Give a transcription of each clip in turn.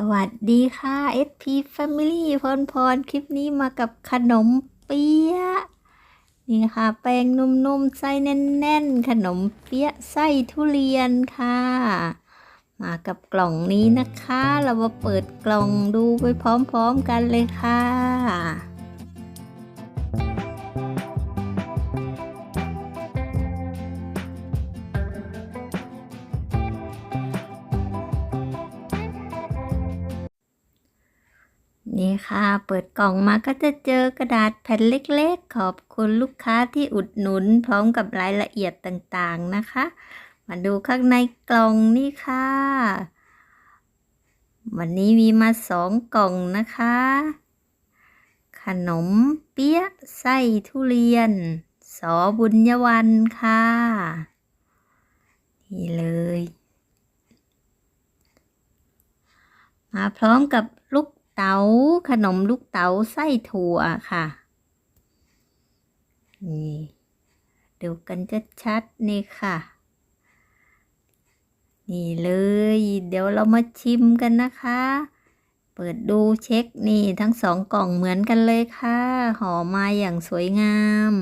สวัสดีค่ะ SP Family พรพรคลิปนี้มากับขนมเปี๊ยะนี่ค่ะ แป้งนุ่มๆ ไส้แน่นๆ ขนมเปี๊ยะไส้ทุเรียนค่ะ มากับกล่องนี้นะคะ เรามาเปิดกล่องดูไปพร้อมๆกันเลยค่ะ นี่ค่ะ เปิดกล่องมาก็จะเจอกระดาษแผ่นเล็กๆ ขอบคุณลูกค้าที่อุดหนุน พร้อมกับรายละเอียดต่างๆนะคะ มาดูข้างในกล่องนี่ค่ะ วันนี้มีมาสองกล่องนะคะ ขนมเปี๊ยะไส้ทุเรียน สอบุญยวันค่ะ นี่เลย มาพร้อมกับลูก เต๋าขนมลูกเต๋าไส้ถั่วค่ะ นี่ดูกันชัดๆนี่ค่ะ นี่เลย เดี๋ยวเรามาชิมกันนะคะ เปิดดูเช็คนี่ทั้งสองกล่องเหมือนกันเลยค่ะห่อมาอย่างสวยงาม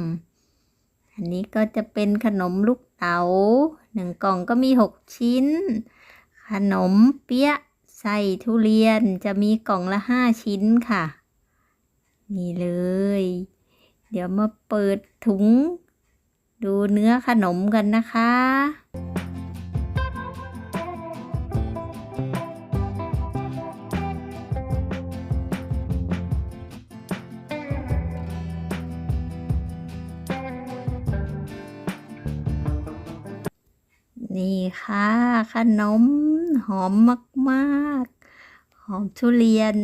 อันนี้ก็จะเป็นขนมลูกเต๋าหนึ่งกล่องก็มีหกชิ้น ขนมเปี๊ยะ ไส้ทุเรียนจะมีกล่องละห้าชิ้นค่ะ นี่เลย เดี๋ยวมาเปิดถุง ดูเนื้อขนมกันนะคะนี่ค่ะ ขนม หอมมากๆ หอมทุเรียน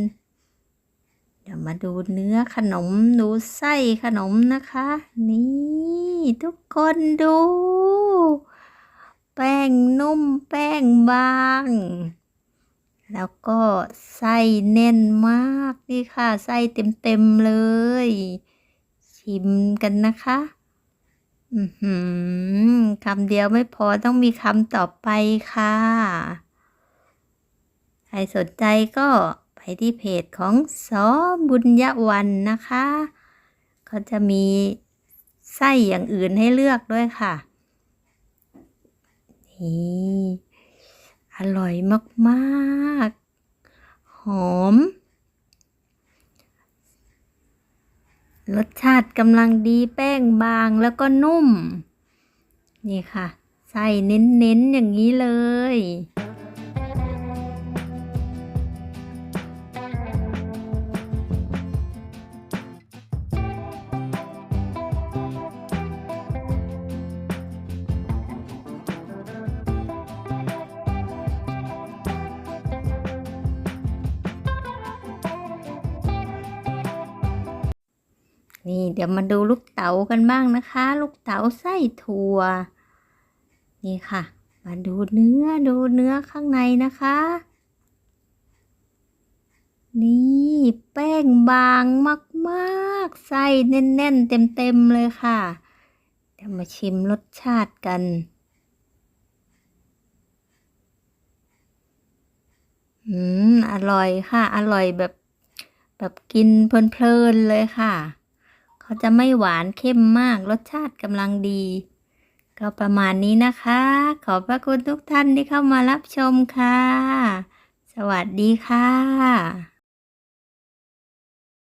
เดี๋ยวมาดูเนื้อขนม ดูไส้ขนมนะคะ นี่ทุกคนดู แป้งนุ่มแป้งบาง แล้วก็ไส้แน่นมากนี่ค่ะ ไส้เต็มๆเลย ชิมกันนะคะคำเดียวไม่พอต้องมีคำต่อไปค่ะ ครสนใจก็ไปที่เพจของสอบุญยวันนะคะเขาจะมีไส้อย่างอื่นให้เลือกด้วยค่ะ นี่ อร่อยมากๆ หอม รสชาติกำลังดีแป้งบางแล้วก็นุ่ม นี่ค่ะ ไส้เน้นๆอย่างนี้เลย นี่เดี๋ยวมาดูลูกเต๋ากันบ้างนะคะ ลูกเต๋าไส้ถั่ว นี่ค่ะ มาดูเนื้อดูเนื้อข้างในนะคะ นี่แป้งบางมากๆไส้แน่นๆเต็มๆเลยค่ะ เดี๋ยวมาชิมรสชาติกันอืม อร่อยค่ะ อร่อยแบบ แบบกินเพลินๆเลยค่ะ เขาจะไม่หวานเข้มมากรสชาติกำลังดี ก็ประมาณนี้นะคะ ขอบพระคุณทุกท่านที่เข้ามารับชมค่ะ สวัสดีค่ะ